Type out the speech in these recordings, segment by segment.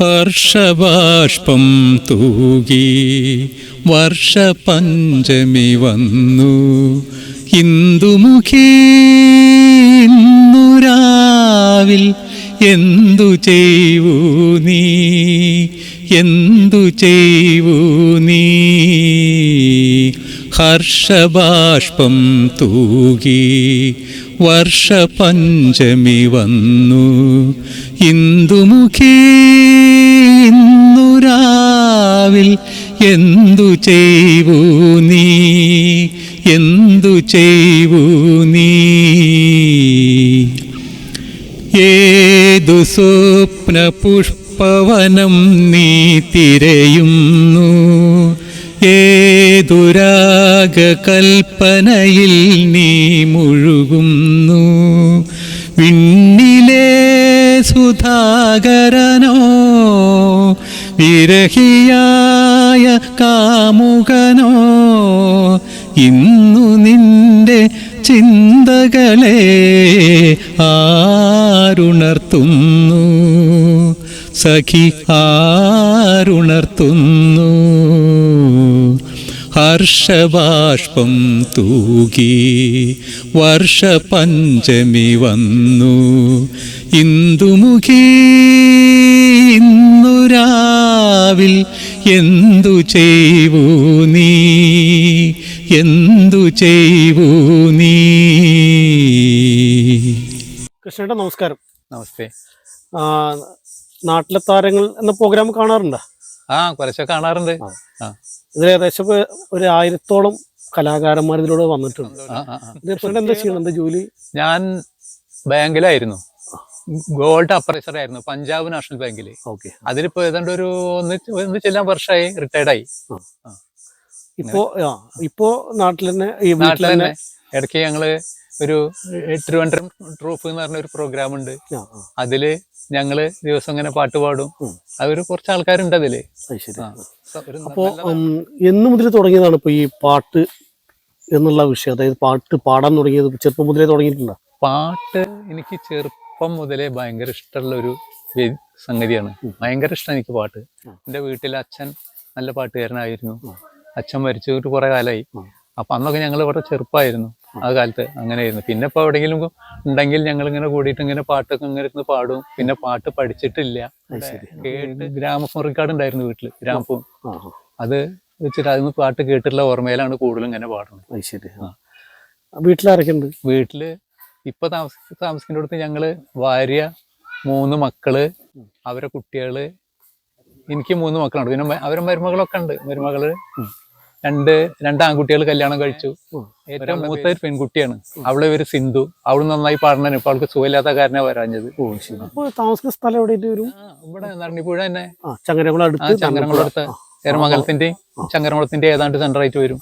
ഹർഷബാഷ്പം തൂകി വർഷപഞ്ചമി വന്നു. ഇന്ദുമുഖീന്നുരാവിൽ എന്തു ചെയ്യൂ നീ? എന്തു ചെയ്യൂ നീ? ഹർഷബാഷ്പം തൂകി വർഷപഞ്ചമി വന്നു. ഇന്ദുമുഖീ ഇന്നുരാവിൽ എന്തു ചെയ്യൂ നീ? എന്തു ചെയ്യൂ നീ? ഏതു സ്വപ്ന പുഷ്പവനം നീ തിരയുന്നു? ഏതുരാഗ കൽപ്പനയിൽ നീ മുഴുകുന്നു? വിണ്ണിലെ സുധാകരനോ വിരഹിയായ കാമുകനോ ഇന്നു നിന്റെ ചിന്തകളെ ആരുണർത്തുന്നു സഖി ആരുണർത്തുന്നു. ഹർഷബാഷ്പം തൂകി വർഷപഞ്ചമി വന്നു. ഇന്ദുമുഖി ഇന്നുരാവിൽ എന്തു ചെയ്വൂ നീ? എന്തു ചെയ്വൂ നീ? കൃഷ്ണേട്ട നമസ്കാരം. നമസ്തേ. നാട്ടിലെ താരങ്ങൾ എന്ന പ്രോഗ്രാം കാണാറുണ്ടോ? ആ കുറച്ചൊക്കെ കാണാറുണ്ട്. ഇതിൽ ഏകദേശം ഒരു ആയിരത്തോളം കലാകാരന്മാർ ഇതിലൂടെ വന്നിട്ടുണ്ട്. എന്താ ചെയ്യണം ജോലി? ഞാൻ ബാങ്കിലായിരുന്നു. ഗോൾഡ് അപ്രൈസർ ആയിരുന്നു പഞ്ചാബ് നാഷണൽ ബാങ്കിൽ ഓക്കെ. അതിലിപ്പോ ഏതാണ്ട് ഒരു ഒന്ന് ഒന്ന് ചെല്ലാൻ വർഷമായി റിട്ടയർഡ് ആയി ഇപ്പോ ഇപ്പോ നാട്ടിൽ തന്നെ ഇടയ്ക്ക് ഞങ്ങൾ ഒരു ട്രിവൻഡ്രം ട്രൂഫ് എന്ന് പറഞ്ഞ ഒരു പ്രോഗ്രാം ഉണ്ട് അതിൽ ഞങ്ങൾ ദിവസം ഇങ്ങനെ പാട്ട് പാടും. അതൊരു കുറച്ച് ആൾക്കാരുണ്ട് അതിൽ. അപ്പോ എന്ന് മുതൽ തുടങ്ങിയതാണ് ഇപ്പൊ ഈ പാട്ട് എന്നുള്ള വിഷയം അതായത് പാട്ട് പാടാൻ തുടങ്ങിയത് ചെറുപ്പം മുതലേ തുടങ്ങിയിട്ടുണ്ടോ പാട്ട് എനിക്ക് ചെറുപ്പം മുതലേ ഭയങ്കര ഇഷ്ടമുള്ള ഒരു സംഗതിയാണ്. ഭയങ്കര ഇഷ്ടം എനിക്ക് പാട്ട് എന്റെ എന്റെ വീട്ടിൽ അച്ഛൻ നല്ല പാട്ടുകാരനായിരുന്നു. അച്ഛൻ മരിച്ചു കുറെ കാലമായി. അപ്പൊ അന്നൊക്കെ ഞങ്ങൾ ഇവിടെ ചെറുപ്പമായിരുന്നു. ആ കാലത്ത് അങ്ങനെയായിരുന്നു. പിന്നെ ഇപ്പൊ എവിടെയെങ്കിലും ഉണ്ടെങ്കിൽ ഞങ്ങൾ ഇങ്ങനെ കൂടിയിട്ട് ഇങ്ങനെ പാട്ടൊക്കെ ഇങ്ങനെ ഇരുന്ന് പാടും. പിന്നെ പാട്ട് പഠിച്ചിട്ടില്ല. കേട്ട് ഗ്രാമഫോൺ റെക്കോർഡ് ഉണ്ടായിരുന്നു വീട്ടിൽ ഗ്രാമഫോൺ അത് വെച്ചിട്ട് അതിന് പാട്ട് കേട്ടിട്ടുള്ള ഓർമ്മയിലാണ് കൂടുതലും ഇങ്ങനെ പാടുന്നത്. ശരി. ആ. വീട്ടിലാരൊക്കെ ഉണ്ട് വീട്ടിൽ ഇപ്പൊ താമസ താമസിക്കുന്നിടത്ത് ഞങ്ങൾ ഭാര്യ മൂന്ന് മക്കൾ അവരെ കുട്ടികൾ എനിക്ക് മൂന്ന് മക്കളുണ്ട്. പിന്നെ അവരെ മരുമകളൊക്കെ ഉണ്ട്. മരുമകൾ. രണ്ട് രണ്ട് ആൺകുട്ടികൾ കല്യാണം കഴിച്ചു. ഏറ്റവും മൂത്ത ഒരു പെൺകുട്ടിയാണ്. അവളെ ഒരു സിന്ധു. അവൾ നന്നായി പാടണു ഇപ്പൊ അവൾക്ക് സുഖമില്ലാത്ത കാരണം വരാഞ്ഞത്. താമസിക്കുന്ന സ്ഥലം എവിടെ വരും? ഇവിടെ നരണിപ്പുഴ തന്നെ. ആ ചങ്ങരകുളം ആ അടുത്ത് ചങ്ങരംകുളത്ത് ആ, എരമംഗലത്തിന്റെയും ചങ്ങരംകുളത്തിന്റെ ഏതാണ്ട് സെന്റർ ആയിട്ട് വരും.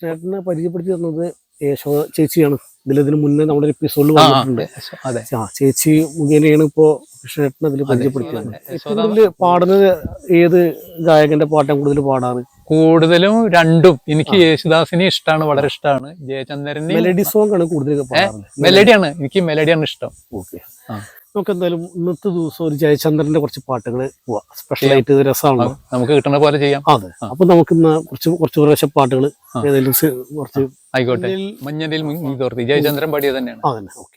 ചേട്ടനെ പരിചയപ്പെടുത്തി തന്നത് യശോദ ചേച്ചിയാണ്. ഇതിലതിന് മുന്നേ നമ്മുടെ എപ്പിസോഡിൽ ആ, വന്നിട്ടുണ്ട്. അതെ. ചേച്ചി മുഖേനയാണ് ഇപ്പോ കൃഷ്ണേട്ടനെ അതിൽ പരിചയപ്പെടുത്തിയത്. കൂടുതൽ പാടുന്നത് ഏത് ഗായകന്റെ പാട്ടാണ് കൂടുതൽ പാടാറ്? കൂടുതലും രണ്ടും എനിക്ക് യേശുദാസിനെ ഇഷ്ടമാണ് വളരെ ഇഷ്ടമാണ് ജയചന്ദ്രനെ മെലഡി സോങ് ആണ് കൂടുതൽ മെലഡിയാണ് എനിക്ക് മെലഡിയാണ് ഇഷ്ടം. ഓക്കെ. നമുക്ക് എന്തായാലും ഇന്നത്തെ ദിവസം ഒരു ജയചന്ദ്രന്റെ കുറച്ച് പാട്ടുകൾ പോവാം. സ്പെഷ്യൽ ആയിട്ട് ഇത് രസമാണല്ലോ. നമുക്ക് കിട്ടുന്ന പോലെ ചെയ്യാം. അതെ. അപ്പൊ നമുക്ക് ഇന്ന് കുറച്ച് കുറച്ച് പ്രാവശ്യം പാട്ടുകൾ ഏതെങ്കിലും കുറച്ച് ആയിക്കോട്ടെ. മഞ്ഞനിൽ ജയചന്ദ്രൻ പാടിയത് തന്നെയാണ്. അതന്നെ. ഓക്കെ.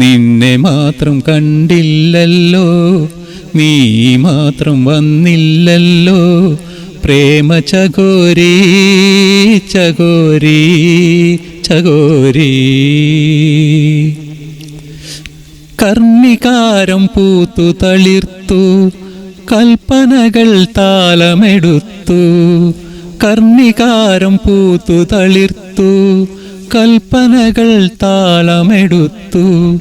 നിന്നെ മാത്രം കണ്ടില്ലല്ലോ നീ മാത്രം വന്നില്ലല്ലോ. പ്രേമ ചകോരി ചകോരി ചകോരി. കർണികാരം പൂത്തു തളിർത്തു കൽപ്പനകൾ താലമെടുത്തു കർണികാരം പൂത്തു തളിർത്തു കൽപ്പനകൾ താളമെടുത്തു.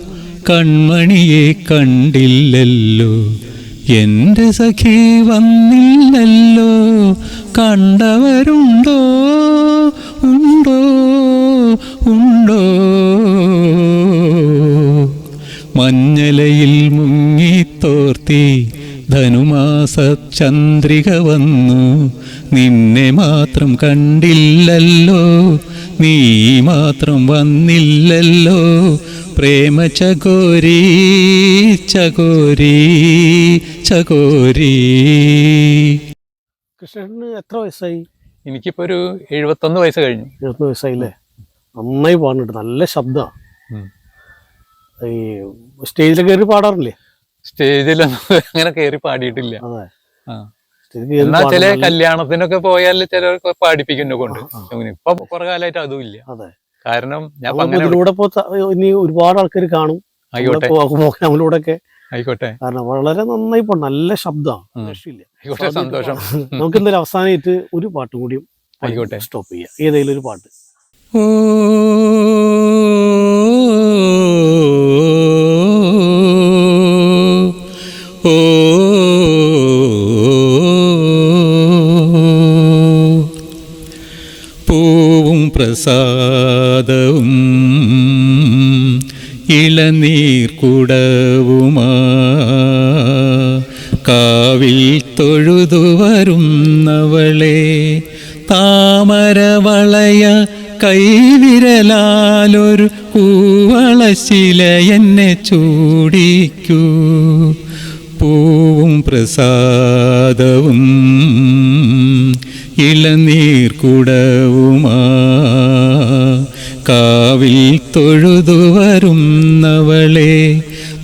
കൺമണിയെ കണ്ടില്ലല്ലോ. എന്റെ സഖി വന്നില്ലല്ലോ. കണ്ടവരുണ്ടോ? ഉണ്ടോ? ഉണ്ടോ? മഞ്ഞലയിൽ മുങ്ങിത്തോർത്തി ധനുമാസ ചന്ദ്രിക വന്നു. നിന്നെ മാത്രം കണ്ടില്ലല്ലോ. നീ മാത്രം വന്നില്ലല്ലോ. പ്രേമ ചകോരി ചകോരി ചകോരി. കൃഷ്ണന് എത്ര വയസ്സായി? എനിക്കിപ്പോ ഒരു എഴുപത്തൊന്ന് വയസ്സ് കഴിഞ്ഞു. എഴുപത്തൊന്ന് വയസ്സായില്ലേ? നന്നായി പാടുന്നുണ്ട്. നല്ല ശബ്ദമാണ്. ഈ സ്റ്റേജിൽ കയറി പാടാറില്ലേ? സ്റ്റേജിലൊന്നും അങ്ങനെ കയറി പാടിയിട്ടില്ല. അതെ. ആ. എന്നാ ചില കല്യാണത്തിനൊക്കെ പോയാൽ ചിലർക്ക് പാടിപ്പിക്കുന്നു കൊണ്ട് ഇപ്പൊ കുറെ കാലമായിട്ട് അതും ഇല്ല. അതെ. കാരണം ഞാൻ ഇതിലൂടെ ഇനി ഒരുപാട് ആൾക്കാർ കാണും. ആയിക്കോട്ടെ. ഒക്കെ ആയിക്കോട്ടെ. കാരണം വളരെ നന്നായി പോ നല്ല ശബ്ദമാണ്. രക്ഷയില്ല. ആയിക്കോട്ടെ സന്തോഷം. നമുക്ക് എന്തായാലും അവസാനമായിട്ട് ഒരു പാട്ട് കൂടിയും ആയിക്കോട്ടെ. സ്റ്റോപ്പ് ചെയ്യാം. ഏതെങ്കിലും ഒരു പാട്ട്. ഓ പൂവും പ്രസാദവും ഇളനീർ കുടവുമാ. കാവിൽ തൊഴുതു വരുന്നവളെ താമരവളയ കൈവിരലാലൊരു കൂവളശില എന്നെ ചൂടിക്കൂ. പൂവും പ്രസാദവും കുടവുമാ. കാവിൽ തൊഴുതു വരുന്നവളെ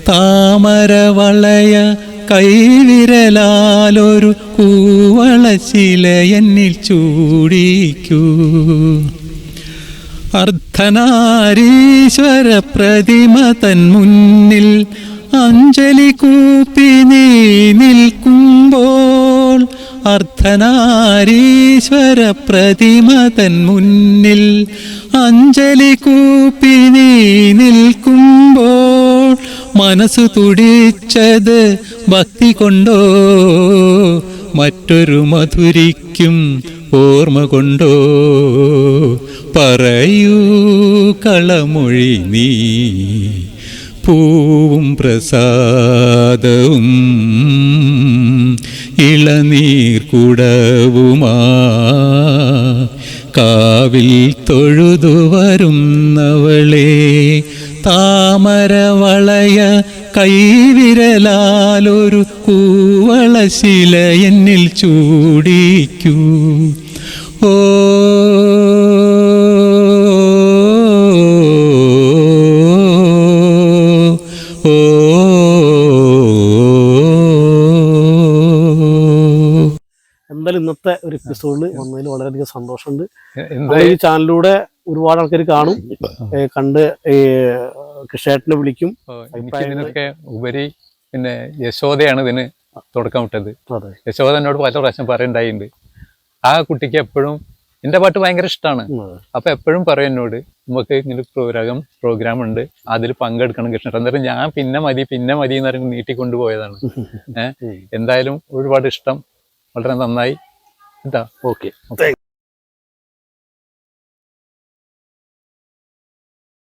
താമരവളയ കൈവിരലാലൊരു കൂവളശില എന്നിൽ ചൂടിക്കൂ. അർദ്ധനാരീശ്വര പ്രതിമ തൻ മുന്നിൽ അഞ്ജലി കൂപ്പി നീ നിൽക്കുമ്പോൾ അർദ്ധനാരീശ്വര പ്രതിമ തൻ മുന്നിൽ അഞ്ജലി കൂപ്പി നീ നിൽക്കുമ്പോൾ മനസ്സു തുടിച്ചത് ഭക്തി കൊണ്ടോ? മറ്റൊരു മധുരിക്കും ഓർമ്മ കൊണ്ടോ? പറയൂ കളമൊഴി നീ. പൂവും പ്രസാദവും ഇളനീർ കുടവുമാ കാവിൽ തൊഴുതു വരുന്നവളെ താമരവളയ കൈവിരലാലൊരു കൂവളശില എന്നിൽ ചൂടിക്കൂ. ഓ എപ്പിസോഡിൽ വന്നതിൽ വളരെയധികം സന്തോഷമുണ്ട്. ഈ ചാനലിലൂടെ ഒരുപാട് ആൾക്കാർ കാണും. കണ്ട് ഈ കൃഷ്ണേട്ടനെ വിളിക്കും. ഇതിനൊക്കെ ഉപരി പിന്നെ യശോദയാണ് ഇതിന് തുടക്കം വിട്ടത്. യശോദ എന്നോട് പല പ്രാവശ്യം പറയുണ്ടായിട്ടുണ്ട് ആ കുട്ടിക്ക് എപ്പോഴും എന്റെ പാട്ട് ഭയങ്കര ഇഷ്ടമാണ് അപ്പൊ എപ്പോഴും പറയും എന്നോട് നമുക്ക് ഇങ്ങനെ പ്രോഗ്രാം പ്രോഗ്രാം ഉണ്ട്. അതിൽ പങ്കെടുക്കണം കൃഷ്ണൻ എന്നിട്ട് ഞാൻ പിന്നെ മതി പിന്നെ മതി എന്ന് പറയുമ്പോൾ നീട്ടിക്കൊണ്ടുപോയതാണ്. ഏഹ് എന്തായാലും ഒരുപാട് ഇഷ്ടം. വളരെ നന്നായി. കേട്ടോ ഓക്കെ